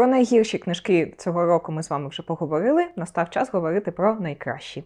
Про найгірші книжки цього року ми з вами вже поговорили. Настав час говорити про найкращі.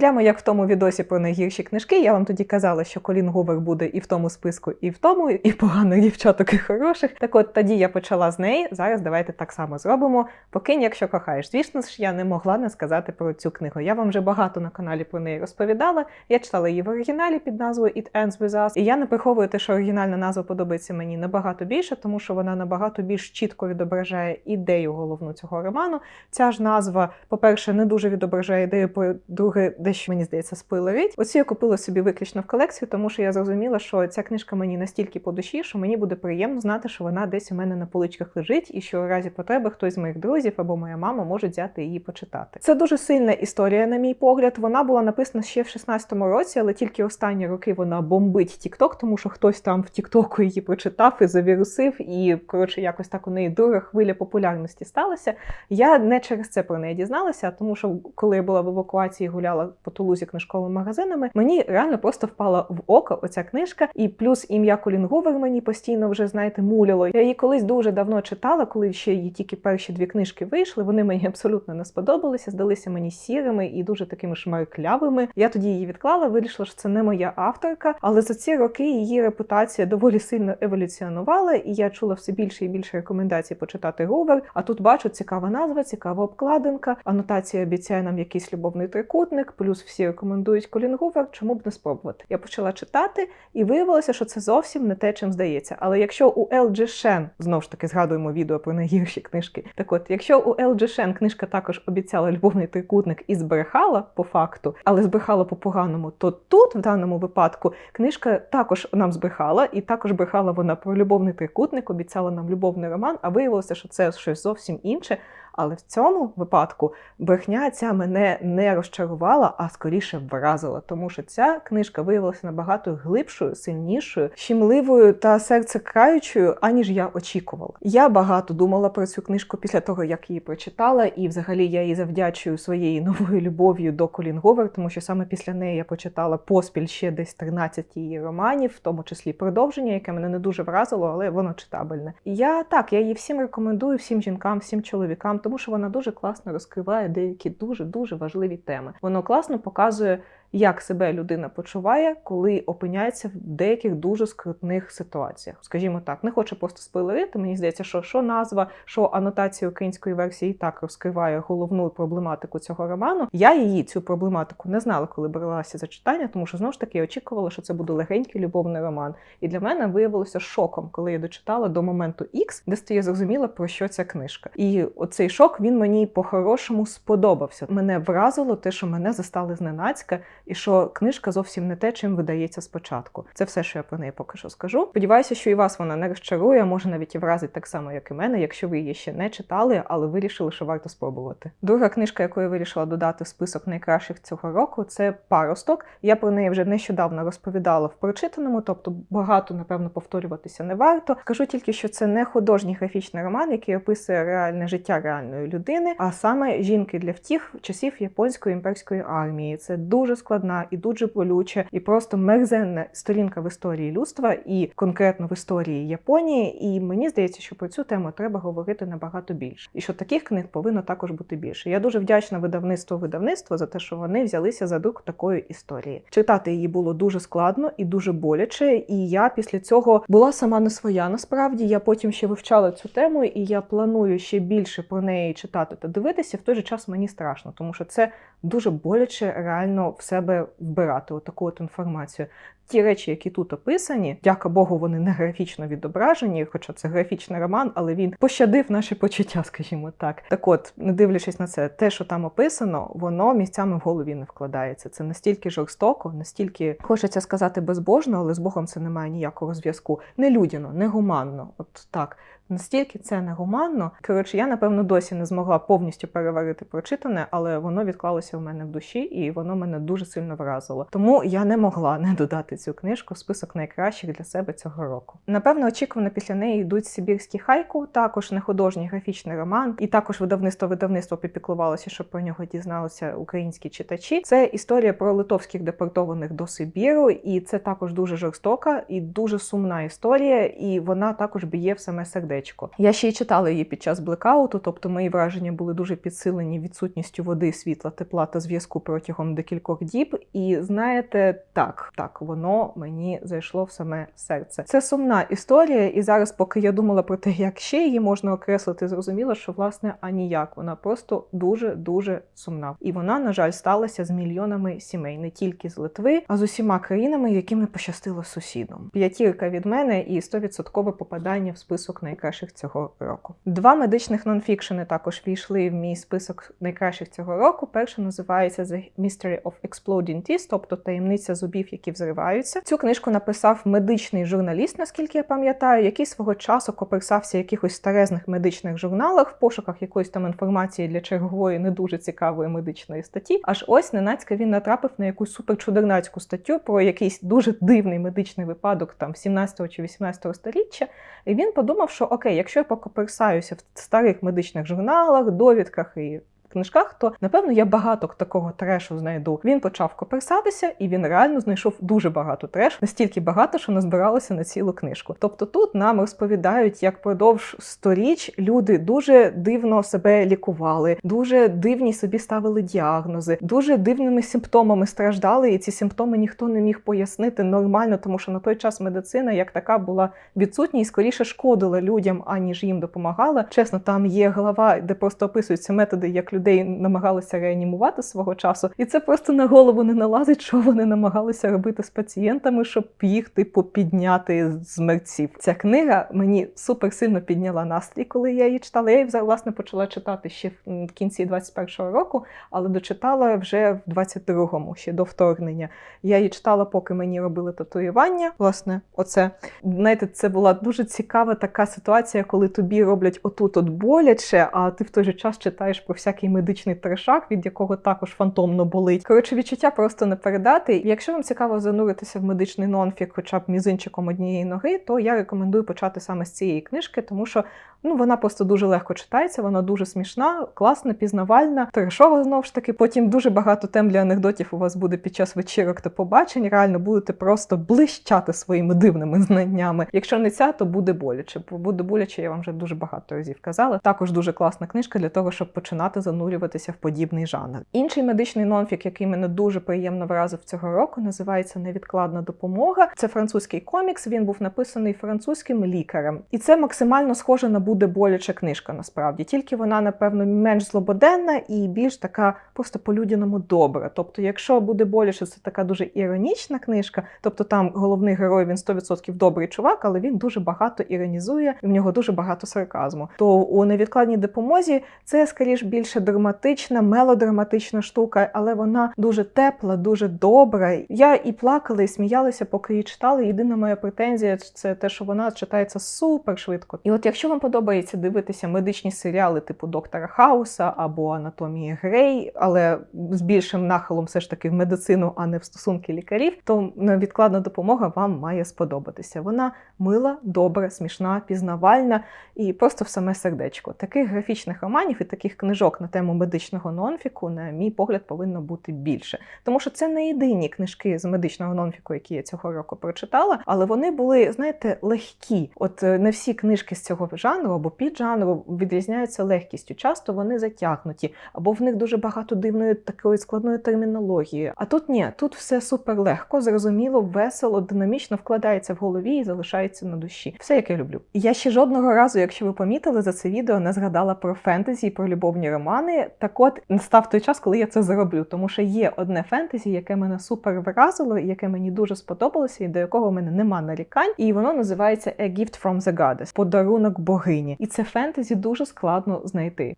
Прямо як в тому відосі про найгірші книжки, я вам тоді казала, що Колін Гувер буде і в тому списку, і в тому, і поганих дівчаток, і хороших. Так от тоді я почала з неї. Зараз давайте так само зробимо. Покинь, якщо кохаєш. Звісно ж, я не могла не сказати про цю книгу. Я вам вже багато на каналі про неї розповідала. Я читала її в оригіналі під назвою It Ends With Us. І я не приховую те, що оригінальна назва подобається мені набагато більше, тому що вона набагато більш чітко відображає ідею головну цього роману. Ця ж назва, по-перше, не дуже відображає ідею, по-друге, дещо мені здається, спойлерить. Оцю я купила собі виключно в колекцію, тому що я зрозуміла, що ця книжка мені настільки по душі, що мені буде приємно знати, що вона десь у мене на поличках лежить, і що у разі потреби хтось з моїх друзів або моя мама може взяти її почитати. Це дуже сильна історія, на мій погляд. Вона була написана ще в 16-му році, але тільки останні роки вона бомбить Тікток, тому що хтось там в Тіктоку її прочитав і завірусив, і коротше, якось так у неї друга хвиля популярності сталася. Я не через це про неї дізналася, тому що коли я була в евакуації, гуляла по Тулузі книжковими магазинами, мені реально просто впала в око оця книжка, і плюс ім'я Колін Гувер мені постійно вже знаєте муляло. Я її колись дуже давно читала, коли ще її тільки перші дві книжки вийшли. Вони мені абсолютно не сподобалися, здалися мені сірими і дуже такими шмарклявими. Я тоді її відклала, вирішила, що це не моя авторка, але за ці роки її репутація доволі сильно еволюціонувала, і я чула все більше і більше рекомендацій почитати Гувер. А тут бачу цікава назва, цікава обкладинка. Анотація обіцяє нам якийсь любовний трикутник, плюс всі рекомендують Колін Гувер, чому б не спробувати. Я почала читати, і виявилося, що це зовсім не те, чим здається. Але якщо у L.G. Shen, знову ж таки згадуємо відео про найгірші книжки. Так от, якщо у L.G. Shen книжка також обіцяла любовний трикутник і збрехала по факту, але збрехала по поганому, то тут, в даному випадку, книжка також нам збрехала, і також брехала вона про любовний трикутник, обіцяла нам любовний роман, а виявилося, що це щось зовсім інше. Але в цьому випадку брехня ця мене не розчарувала, а скоріше вразила, тому що ця книжка виявилася набагато глибшою, сильнішою, щемливою та серцекраючою, аніж я очікувала. Я багато думала про цю книжку після того, як її прочитала, і взагалі я її завдячую своєю новою любов'ю до Колін Говер, тому що саме після неї я почитала поспіль ще десь 13 її романів, в тому числі продовження, яке мене не дуже вразило, але воно читабельне. Я так, я її всім рекомендую, всім жінкам, всім чоловікам, тому що вона дуже класно розкриває деякі дуже дуже важливі теми. Воно класно показує. Як себе людина почуває, коли опиняється в деяких дуже скрутних ситуаціях, скажімо так, не хочу просто спойлерити. Мені здається, що що назва, що анотація української версії і так розкриває головну проблематику цього роману. Я її цю проблематику не знала, коли бралася за читання, тому що знову ж таки я очікувала, що це буде легенький любовний роман. І для мене виявилося шоком, коли я дочитала до моменту X, де стає зрозуміла про що ця книжка. І оцей шок він мені по-хорошому сподобався. Мене вразило те, що мене застали зненацька і що книжка зовсім не те, чим видається спочатку. Це все, що я про неї поки що скажу. Сподіваюся, що і вас вона не розчарує, може навіть і вразить так само, як і мене, якщо ви її ще не читали, але вирішили, що варто спробувати. Друга книжка, яку я вирішила додати в список найкращих цього року, це паросток. Я про неї вже нещодавно розповідала в прочитаному, тобто багато, напевно, повторюватися не варто. Кажу тільки, що це не художній графічний роман, який описує реальне життя реальної людини, а саме жінки для втіх часів японської імперської армії. Це дуже складно складна і дуже болюча, і просто мерзенна сторінка в історії людства, і конкретно в історії Японії. І мені здається, що про цю тему треба говорити набагато більше. І що таких книг повинно також бути більше. Я дуже вдячна видавництву видавництва за те, що вони взялися за друк такої історії. Читати її було дуже складно і дуже боляче. І я після цього була сама не своя. Насправді я потім ще вивчала цю тему, і я планую ще більше про неї читати та дивитися. В той же час мені страшно, тому що це дуже боляче реально в себе вбирати отаку от інформацію. Ті речі, які тут описані, дяка Богу, вони не графічно відображені, хоча це графічний роман, але він пощадив наші почуття, скажімо так. Так от, не дивлячись на це, те, що там описано, воно місцями в голові не вкладається. Це настільки жорстоко, настільки хочеться сказати безбожно, але з Богом це не має ніякого зв'язку. Не людяно, не гуманно. От так. Настільки це негуманно. Коротше, я напевно досі не змогла повністю переварити прочитане, але воно відклалося в мене в душі, і воно мене дуже сильно вразило. Тому я не могла не додати цю книжку в список найкращих для себе цього року. Напевно, очікувано після неї йдуть Сибірські хайку, також не художній графічний роман, і також видавництво видавництво попіклувалося, щоб про нього дізналися українські читачі. Це історія про литовських депортованих до Сибіру, і це також дуже жорстока і дуже сумна історія, і вона також б'є в саме сердечко. Я ще й читала її під час блекауту, тобто мої враження були дуже підсилені відсутністю води, світла, тепла та зв'язку протягом декількох діб. І знаєте, так, так, воно мені зайшло в саме серце. Це сумна історія, і зараз, поки я думала про те, як ще її можна окреслити, зрозуміла, що власне аніяк. Вона просто дуже дуже сумна. І вона, на жаль, сталася з мільйонами сімей, не тільки з Литви, а з усіма країнами, яким не пощастило сусідом. П'ятірка від мене і 100% попадання в список найкращих цього року. Два медичних нонфікшени також війшли в мій список найкращих цього року. Перша називається The Mystery of Exploding Teeth, тобто таємниця зубів, які взриваються. Цю книжку написав медичний журналіст, наскільки я пам'ятаю, який свого часу коперсався в якихось старезних медичних журналах в пошуках якоїсь там інформації для чергової не дуже цікавої медичної статті. Аж ось ненацька він натрапив на якусь суперчудернацьку статтю про якийсь дуже дивний медичний випадок там 17 чи 18 століття. І він подумав, що окей, якщо я покописаюся в старих медичних журналах, довідках і книжках, то напевно я багато такого трешу знайду. Він почав коперсатися, і він реально знайшов дуже багато трешу, настільки багато, що назбиралося на цілу книжку. Тобто тут нам розповідають, як продовж сторіч люди дуже дивно себе лікували, дуже дивні собі ставили діагнози, дуже дивними симптомами страждали, і ці симптоми ніхто не міг пояснити нормально, тому що на той час медицина як така була відсутня і скоріше шкодила людям, аніж їм допомагала. Чесно, там є глава, де просто описуються методи, як людей намагалися реанімувати свого часу, і це просто на голову не налазить, що вони намагалися робити з пацієнтами, щоб їх типу підняти з мерців. Ця книга мені супер сильно підняла настрій, коли я її читала. Я її власне почала читати ще в кінці 21-го року, але дочитала вже в 22-му, ще до вторгнення. Я її читала, поки мені робили татуювання. Власне, оце знаєте, це була дуже цікава така ситуація, коли тобі роблять отут от боляче, а ти в той же час читаєш про всякий медичний трешак, від якого також фантомно болить. Коротше, відчуття просто не передати. Якщо вам цікаво зануритися в медичний нонфік, хоча б мізинчиком однієї ноги, то я рекомендую почати саме з цієї книжки, тому що ну вона просто дуже легко читається, вона дуже смішна, класна, пізнавальна, трешова знову ж таки. Потім дуже багато тем для анекдотів у вас буде під час вечірок та побачень. Реально будете просто блищати своїми дивними знаннями. Якщо не ця, то буде боляче. Бо буде боляче, я вам вже дуже багато разів казала. Також дуже класна книжка для того, щоб починати занурюватися в подібний жанр. Інший медичний нонфік, який мене дуже приємно вразив цього року, називається Невідкладна допомога. Це французький комікс. Він був написаний французьким лікарем, і це максимально схоже на буде боляча книжка. Насправді, тільки вона, напевно, менш злободенна і більш така просто по-людяному добра. Тобто, якщо буде боляче, це така дуже іронічна книжка. Тобто там головний герой він 100% добрий чувак, але він дуже багато іронізує, і в нього дуже багато сарказму. То у невідкладній допомозі це скоріш більше драматична, мелодраматична штука, але вона дуже тепла, дуже добра. Я і плакала, і сміялася, поки її читала. Єдина моя претензія це те, що вона читається супер швидко. І от якщо вам подобається дивитися медичні серіали типу Доктора Хауса або Анатомії Грей, але з більшим нахилом все ж таки в медицину, а не в стосунки лікарів, то невідкладна допомога вам має сподобатися. Вона мила, добра, смішна, пізнавальна і просто в саме сердечко. Таких графічних романів і таких книжок на тему медичного нонфіку, на мій погляд, повинно бути більше. Тому що це не єдині книжки з медичного нонфіку, які я цього року прочитала, але вони були, знаєте, легкі. От е, не всі книжки з цього жанру або піджанру відрізняються легкістю. Часто вони затягнуті, або в них дуже багато дивної такої складної термінології. А тут ні, тут все супер легко, зрозуміло, весело, динамічно вкладається в голові і залишається на душі. Все, як я люблю. Я ще жодного разу, якщо ви помітили за це відео, не згадала про фентезі про любовні романи. Так от настав той час, коли я це зроблю, тому що є одне фентезі, яке мене супер вразило, яке мені дуже сподобалося, і до якого в мене нема нарікань. І воно називається A Gift from the Goddess – подарунок богині. І це фентезі дуже складно знайти.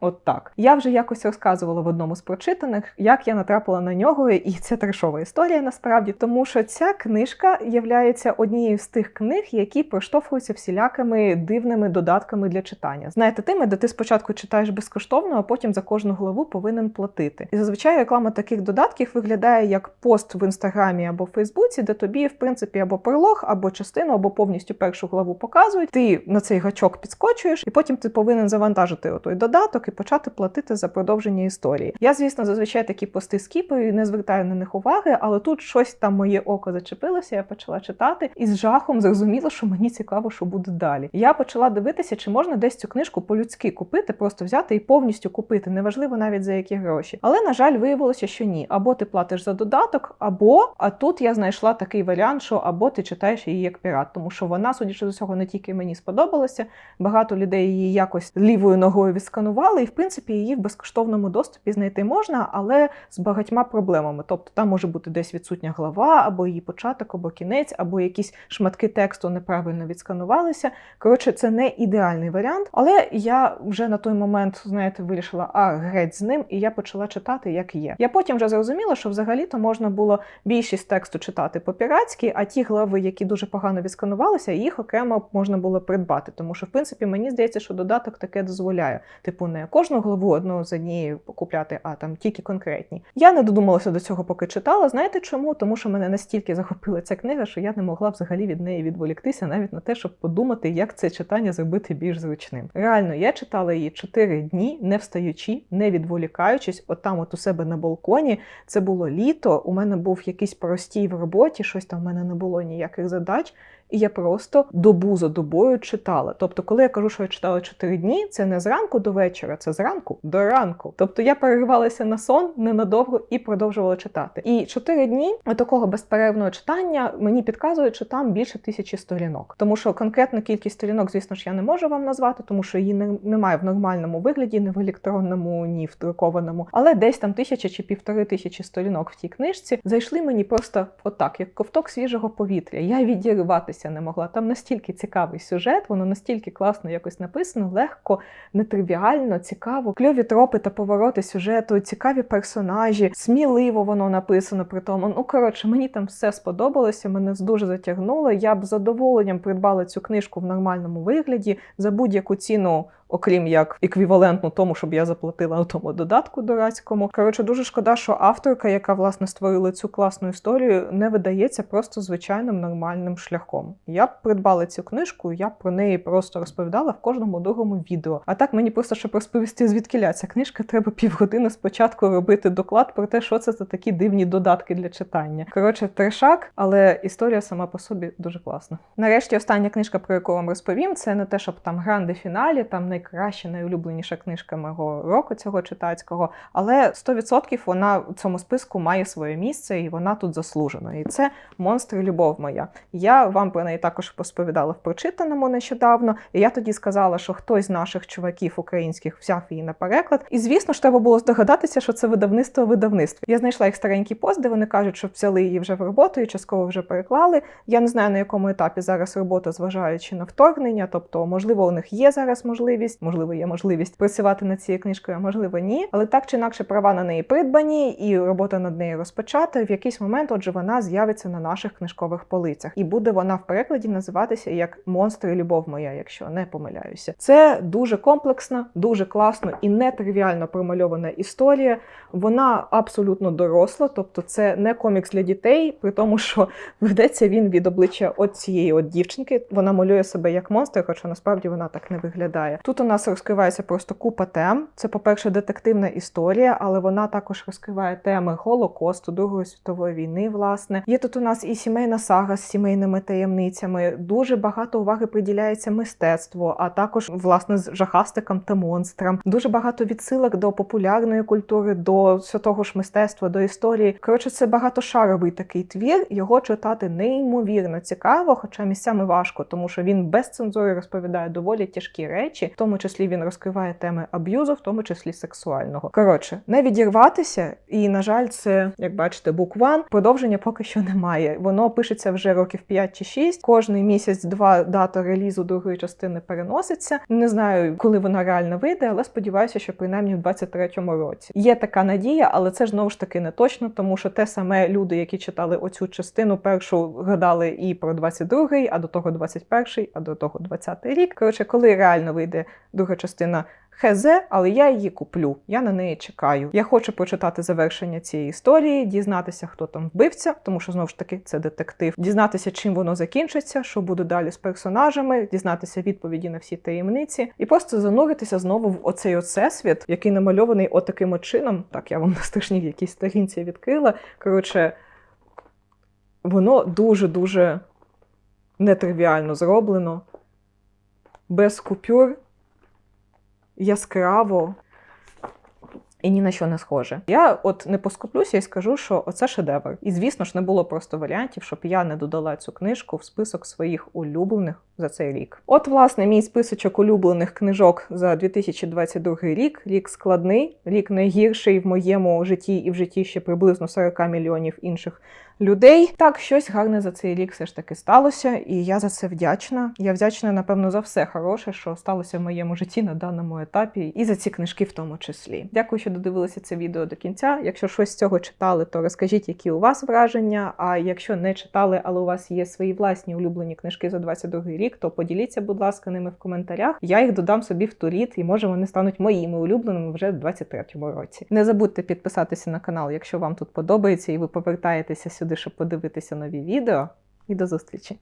От так. Я вже якось розказувала в одному з прочитаних, як я натрапила на нього, і це трешова історія насправді, тому що ця книжка є однією з тих книг, які проштовхуються всілякими дивними додатками для читання. Знаєте, тими, де ти спочатку читаєш безкоштовно, а потім за кожну главу повинен платити. І зазвичай реклама таких додатків виглядає як пост в інстаграмі або Фейсбуці, де тобі, в принципі, або пролог, або частину, або повністю першу главу показують. Ти на цей гачок підскочуєш, і потім ти повинен завантажити той додаток і почати платити за продовження історії. Я, звісно, зазвичай такі пости скіпаю і не звертаю на них уваги, але тут щось там моє око зачепилося. Я почала читати і з жахом зрозуміла, що мені цікаво, що буде далі. Я почала дивитися, чи можна десь цю книжку по-людськи купити, просто взяти і повністю купити, неважливо навіть за які гроші. Але на жаль, виявилося, що ні. Або ти платиш за додаток, або а тут я знайшла такий варіант, що або ти читаєш її як пірат, тому що вона, судячи з усього, не тільки мені сподобалася. Багато людей її якось лівою ногою відсканували, і в принципі її в безкоштовному доступі знайти можна, але з багатьма проблемами. Тобто там може бути десь відсутня глава, або її початок, або кінець, або якісь шматки тексту неправильно відсканувалися. Коротше, це не ідеальний варіант, але я вже на той момент, знаєте, вирішила, а греть з ним, і я почала читати, як є. Я потім вже зрозуміла, що взагалі-то можна було більшість тексту читати по-піратськи, а ті глави, які дуже погано відсканувалися, їх окремо можна було придбати. Тому що, в принципі, мені здається, що додаток таке дозволяє. Типу, не кожну главу одну з однією купляти, а там тільки конкретні. Я не додумалася до цього, поки читала. Знаєте чому? Тому що мене настільки захопила ця книга, що я не могла взагалі від неї відволіктися, навіть на те, щоб подумати, як це читання зробити більш зручним. Реально, я читала її 4 дні, не встаючи, не відволікаючись, отам, от у себе на балконі. Це було літо. У мене був якийсь простій в роботі, щось там в мене не було ніяких задач. І я просто добу за добою читала. Тобто, коли я кажу, що я читала 4 дні, це не зранку до вечора, це зранку до ранку. Тобто я переривалася на сон ненадовго і продовжувала читати. І 4 дні такого безперервного читання мені підказують, що там більше тисячі сторінок. Тому що конкретну кількість сторінок, звісно ж, я не можу вам назвати, тому що її не, немає в нормальному вигляді, ні в електронному, ні в друкованому. Але десь там тисяча чи півтори тисячі сторінок в тій книжці зайшли мені просто отак, як ковток свіжого повітря. Я відірватися не могла. Там настільки цікавий сюжет, воно настільки класно якось написано, легко, нетривіально, цікаво. Кльові тропи та повороти сюжету, цікаві персонажі, сміливо воно написано при тому. Ну коротше, мені там все сподобалося, мене дуже затягнуло. Я б з задоволенням придбала цю книжку в нормальному вигляді за будь-яку ціну окрім як еквівалентну тому, щоб я заплатила тому додатку дурацькому. Коротше, дуже шкода, що авторка, яка власне створила цю класну історію, не видається просто звичайним нормальним шляхом. Я б придбала цю книжку, я б про неї просто розповідала в кожному другому відео. А так мені просто щоб розповісти, звідки ця книжка, треба півгодини спочатку робити доклад про те, що це за такі дивні додатки для читання. Коротше, трешак, але історія сама по собі дуже класна. Нарешті остання книжка, про яку вам розповім, це не те, щоб там гранди фіналі, там не найкраща, найулюбленіша книжка мого року цього читацького, але 100% вона в цьому списку має своє місце і вона тут заслужена. І це монстр любов моя. Я вам про неї також розповідала в прочитаному нещодавно. І я тоді сказала, що хтось з наших чуваків українських взяв її на переклад. І звісно ж, треба було здогадатися, що це видавництво видавництво. Я знайшла їх старенький пост, де вони кажуть, що взяли її вже в роботу і частково вже переклали. Я не знаю на якому етапі зараз робота, зважаючи на вторгнення, тобто, можливо, у них є зараз можливість можливість, можливо, є можливість працювати над цією книжкою, а можливо, ні. Але так чи інакше права на неї придбані, і робота над нею розпочата. В якийсь момент, отже, вона з'явиться на наших книжкових полицях, і буде вона в перекладі називатися як Монстр і любов моя, якщо не помиляюся. Це дуже комплексна, дуже класно і нетривіально промальована історія. Вона абсолютно доросла, тобто це не комікс для дітей, при тому, що ведеться він від обличчя от цієї от дівчинки. Вона малює себе як монстр, хоча насправді вона так не виглядає. Тут у нас розкривається просто купа тем. Це, по-перше, детективна історія, але вона також розкриває теми Голокосту, Другої світової війни. Власне, є тут у нас і сімейна сага з сімейними таємницями. Дуже багато уваги приділяється мистецтву, а також власне з жахастикам та монстрам. Дуже багато відсилок до популярної культури, до святого ж мистецтва, до історії. Коротше, це багатошаровий такий твір. Його читати неймовірно цікаво, хоча місцями важко, тому що він без цензури розповідає доволі тяжкі речі. Тому числі він розкриває теми аб'юзу, в тому числі сексуального. Коротше, не відірватися, і на жаль, це як бачите, бук One. Продовження поки що немає. Воно пишеться вже років 5 чи 6. Кожний місяць-два дата релізу другої частини переноситься. Не знаю, коли вона реально вийде, але сподіваюся, що принаймні в 23-му році. Є така надія, але це ж знову ж таки не точно, тому що те саме люди, які читали оцю частину, першу гадали і про 22-й, а до того 21-й, а до того 20-й рік. Коротше, коли реально вийде друга частина. ХЗ, але я її куплю. Я на неї чекаю. Я хочу прочитати завершення цієї історії, дізнатися, хто там вбивця, тому що знову ж таки це детектив. Дізнатися, чим воно закінчиться, що буде далі з персонажами, дізнатися відповіді на всі таємниці, і просто зануритися знову в оцей всесвіт, який намальований отаким от чином. Так, я вам на страшній якійсь сторінці відкрила. Коротше, воно дуже дуже нетривіально зроблено, без купюр яскраво і ні на що не схоже. Я от не поскуплюся і скажу, що оце шедевр. І звісно ж не було просто варіантів, щоб я не додала цю книжку в список своїх улюблених за цей рік. От, власне, мій списочок улюблених книжок за 2022 рік. Рік складний, рік найгірший в моєму житті і в житті ще приблизно 40 мільйонів інших людей. Так, щось гарне за цей рік все ж таки сталося, і я за це вдячна. Я вдячна, напевно, за все хороше, що сталося в моєму житті на даному етапі, і за ці книжки в тому числі. Дякую, що додивилися це відео до кінця. Якщо щось з цього читали, то розкажіть, які у вас враження. А якщо не читали, але у вас є свої власні улюблені книжки за 22 рік, то поділіться, будь ласка, ними в коментарях. Я їх додам собі в туріт, і може вони стануть моїми улюбленими вже в 23-му році. Не забудьте підписатися на канал, якщо вам тут подобається, і ви повертаєтеся сюди, щоб подивитися нові відео. І до зустрічі!